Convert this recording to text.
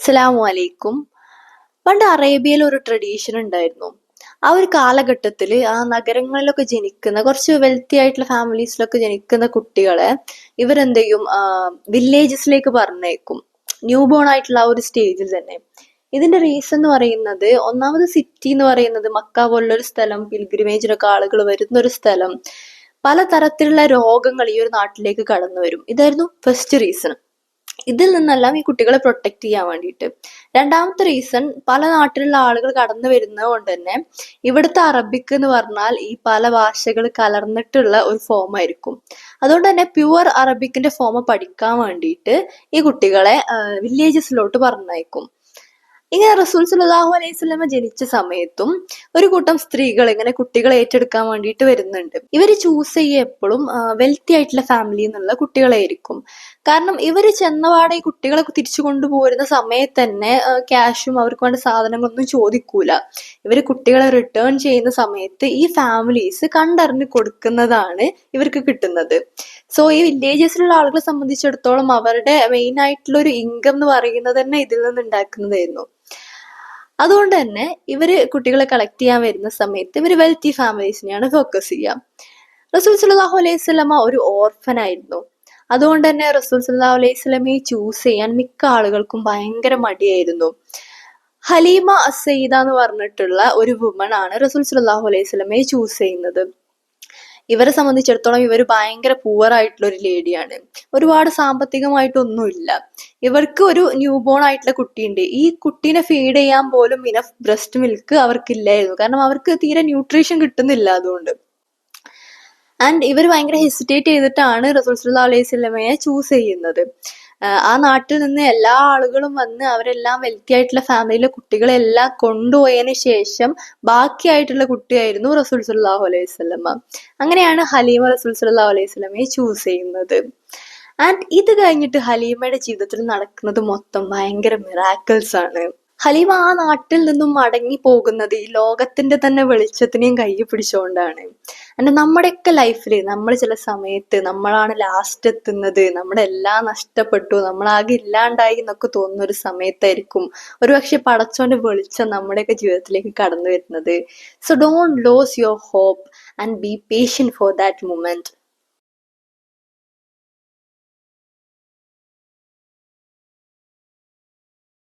അസ്സലാമു അലൈക്കും. പണ്ട് അറേബ്യയിൽ ഒരു ട്രഡീഷൻ ഉണ്ടായിരുന്നു. ആ ഒരു കാലഘട്ടത്തിൽ ആ നഗരങ്ങളിലൊക്കെ ജനിക്കുന്ന കുറച്ച് വെൽത്തി ആയിട്ടുള്ള ഫാമിലീസിലൊക്കെ ജനിക്കുന്ന കുട്ടികളെ ഇവരെന്ത് ചെയ്യും വില്ലേജസിലേക്ക് പറഞ്ഞേക്കും ന്യൂ ബോൺ ആയിട്ടുള്ള ആ ഒരു സ്റ്റേജിൽ തന്നെ. ഇതിന്റെ റീസൺ എന്ന് പറയുന്നത് ഒന്നാമത് സിറ്റി എന്ന് പറയുന്നത് മക്ക പോലുള്ള ഒരു സ്ഥലം പിൽഗ്രിമേജിനൊക്കെ ആളുകൾ വരുന്ന ഒരു സ്ഥലം. പലതരത്തിലുള്ള രോഗങ്ങൾ ഈ ഒരു നാട്ടിലേക്ക് കടന്നു വരും ഇതായിരുന്നു ഫസ്റ്റ് റീസൺ ഇതിൽ നിന്നെല്ലാം ഈ കുട്ടികളെ പ്രൊട്ടക്ട് ചെയ്യാൻ വേണ്ടിയിട്ട്. രണ്ടാമത്തെ റീസൺ പല നാട്ടിലുള്ള ആളുകൾ കടന്നു വരുന്നത് കൊണ്ട് തന്നെ ഇവിടുത്തെ അറബിക് എന്ന് പറഞ്ഞാൽ ഈ പല ഭാഷകൾ കലർന്നിട്ടുള്ള ഒരു ഫോം ആയിരിക്കും. അതുകൊണ്ട് തന്നെ പ്യുവർ അറബിക്കിന്റെ ഫോം പഠിക്കാൻ വേണ്ടിയിട്ട് ഈ കുട്ടികളെ വില്ലേജസിലോട്ട് പറഞ്ഞയക്കും. ഇങ്ങനെ റസൂൽ സല്ലല്ലാഹു അലൈഹി സ്വലമ ജനിച്ച സമയത്തും ഒരു കൂട്ടം സ്ത്രീകൾ ഇങ്ങനെ കുട്ടികളെ ഏറ്റെടുക്കാൻ വേണ്ടിയിട്ട് വരുന്നുണ്ട്. ഇവർ ചൂസ് ചെയ്യുക എപ്പോഴും വെൽത്തി ആയിട്ടുള്ള ഫാമിലി എന്നുള്ള കുട്ടികളായിരിക്കും. കാരണം ഇവർ ചെന്നപാടെ ഈ കുട്ടികളെ തിരിച്ചു കൊണ്ടുപോരുന്ന സമയത്ത് തന്നെ ക്യാഷും അവർക്ക് വേണ്ട സാധനങ്ങളൊന്നും ചോദിക്കൂല. ഇവർ കുട്ടികളെ റിട്ടേൺ ചെയ്യുന്ന സമയത്ത് ഈ ഫാമിലീസ് കണ്ടറിഞ്ഞ് കൊടുക്കുന്നതാണ് ഇവർക്ക് കിട്ടുന്നത്. സോ ഈ വില്ലേജസിലുള്ള ആളുകളെ സംബന്ധിച്ചിടത്തോളം അവരുടെ മെയിൻ ആയിട്ടുള്ള ഒരു ഇൻകം എന്ന് പറയുന്നത് തന്നെ ഇതിൽ നിന്ന് ഉണ്ടാക്കുന്നതായിരുന്നു. അതുകൊണ്ട് തന്നെ ഇവർ കുട്ടികളെ കളക്ട് ചെയ്യാൻ വരുന്ന സമയത്ത് ഇവർ വെൽത്തി ഫാമിലീസിനെയാണ് ഫോക്കസ് ചെയ്യുക റസൂൽ സലാഹു അലൈഹി ഒരു ഓർഫൻ ആയിരുന്നു. അതുകൊണ്ട് തന്നെ റസൂൽ സല്ലാഹു അലൈഹി സ്വലമയെ ചൂസ് ചെയ്യാൻ മിക്ക ആളുകൾക്കും ഭയങ്കര മടിയായിരുന്നു. ഹലീമ അസൈദ എന്ന് പറഞ്ഞിട്ടുള്ള ഒരു വുമൺ ആണ് റസൂൽ സല്ലാഹു അലൈഹി സ്വലമയെ ചൂസ് ചെയ്യുന്നത്. ഇവരെ സംബന്ധിച്ചിടത്തോളം ഇവർ ഭയങ്കര പൂവർ ആയിട്ടുള്ള ഒരു ലേഡിയാണ് ഒരുപാട് സാമ്പത്തികമായിട്ടൊന്നുമില്ല. ഇവർക്ക് ഒരു ന്യൂ ബോൺ ആയിട്ടുള്ള കുട്ടിയുണ്ട്. ഈ കുട്ടീനെ ഫീഡ് ചെയ്യാൻ പോലും ഇനഫ് ബ്രസ്റ്റ് മിൽക്ക് അവർക്കില്ലായിരുന്നു. കാരണം അവർക്ക് തീരെ ന്യൂട്രീഷൻ കിട്ടുന്നില്ല അതുകൊണ്ട്. ആൻഡ് ഇവർ ഭയങ്കര ഹെസിറ്റേറ്റ് ചെയ്തിട്ടാണ് റസൂൽ സല്ലാ അലൈഹി സ്വലമയെ ചൂസ് ചെയ്യുന്നത്. ആ നാട്ടിൽ നിന്ന് എല്ലാ ആളുകളും വന്ന് അവരെല്ലാം വെൽത്തി ആയിട്ടുള്ള ഫാമിലിയിലെ കുട്ടികളെല്ലാം കൊണ്ടുപോയതിന് ശേഷം ബാക്കിയായിട്ടുള്ള കുട്ടിയായിരുന്നു റസൂൽ സുല്ലാഹു അലൈഹി സ്വലമ അങ്ങനെയാണ് ഹലീമ റസൂൽ സുല്ലാഹു അലൈഹി സ്വലമയെ ചൂസ് ചെയ്യുന്നത്. ആൻഡ് ഇത് കഴിഞ്ഞിട്ട് ഹലീമയുടെ ജീവിതത്തിൽ നടക്കുന്നത് മൊത്തം ഭയങ്കര മിറാക്കിൾസ് ആണ്. ഹലീമ ആ നാട്ടിൽ നിന്നും മടങ്ങി പോകുന്നത് ഈ ലോകത്തിന്റെ തന്നെ വെളിച്ചത്തിനെയും കൈ പിടിച്ചുകൊണ്ടാണ്. എന്റെ നമ്മുടെയൊക്കെ ലൈഫിൽ നമ്മൾ ചില സമയത്ത് നമ്മളാണ് ലാസ്റ്റ് എത്തുന്നത്. നമ്മുടെ എല്ലാം നഷ്ടപ്പെട്ടു. നമ്മളാകെ ഇല്ലാണ്ടായി എന്നൊക്കെ തോന്നുന്ന ഒരു സമയത്തായിരിക്കും. ഒരുപക്ഷെ പടച്ചോന്റെ വെളിച്ചം നമ്മുടെയൊക്കെ ജീവിതത്തിലേക്ക് കടന്നു വരുന്നത്. So don't lose your hope and be patient for that moment